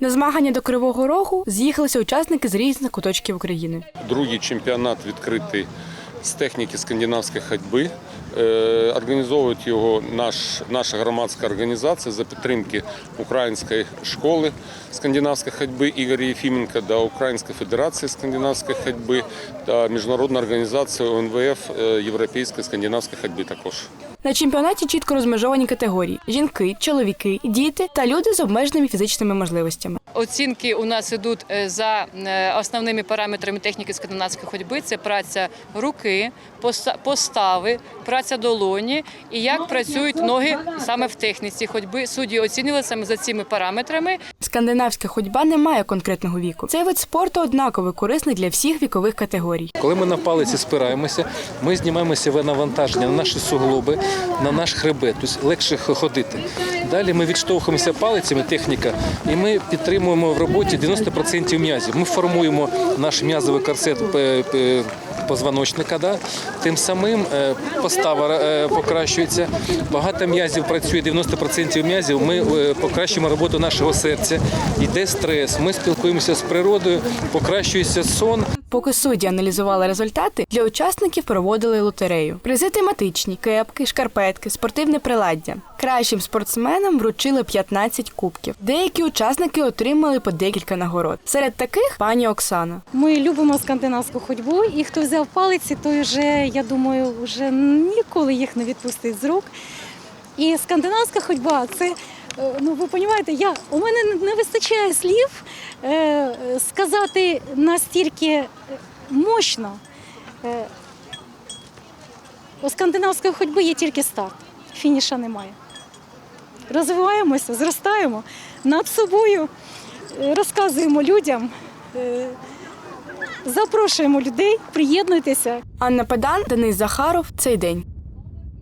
На змагання до Кривого Рогу з'їхалися учасники з різних куточків України. Другий чемпіонат відкритий з техніки скандинавської ходьби. Е, Організовує його наш, наша громадська організація за підтримки Української школи скандинавської ходьби Ігоря Єфіменка та Української федерації скандинавської ходьби та міжнародна організація УНВФ е, Європейської скандинавської ходьби також. На чемпіонаті чітко розмежовані категорії: жінки, чоловіки, діти та люди з обмеженими фізичними можливостями. Оцінки у нас йдуть е, за основними параметрами техніки скандинавської ходьби. Це праця руки, постави, праця долоні і як працюють ноги саме в техніці ходьби. Судді оцінили саме за цими параметрами. Скандинавська ходьба не має конкретного віку. Цей вид спорту однаково корисний для всіх вікових категорій. Коли ми на палиці спираємося, ми знімаємо себе навантаження на наші суглоби, на наш хребет, тобто легше ходити. Далі ми відштовхуємося палицями, техніка, і ми підтримуємо в роботі 90% м'язів. Ми формуємо наш м'язовий корсет п- п- позвоночника. Да? Тим самим е, постава е, покращується. Багато м'язів працює, 90% м'язів. Ми покращимо покращуємо роботу нашого серця. Йде стрес. Ми спілкуємося з природою, покращується сон. Поки судді аналізували результати, для учасників проводили лотерею. Призи тематичні, кепки, шкарпетки, спортивне приладдя. Кращим спортсменам вручили 15 кубків. Деякі учасники отримали по декілька нагород. Серед таких пані Оксана. Ми любимо скандинавську ходьбу, і хто взяв палиці, той вже, я думаю, вже ніколи їх не відпустить з рук. І скандинавська ходьба це, ну ви розумієте, я, у мене не вистачає слів е, сказати настільки е, мощно. Е, у скандинавської ходьби є тільки старт, фініша немає. Розвиваємося, зростаємо над собою, е, розказуємо людям. е, Запрошуємо людей, приєднуйтеся. Анна Педан, Денис Захаров. Цей день.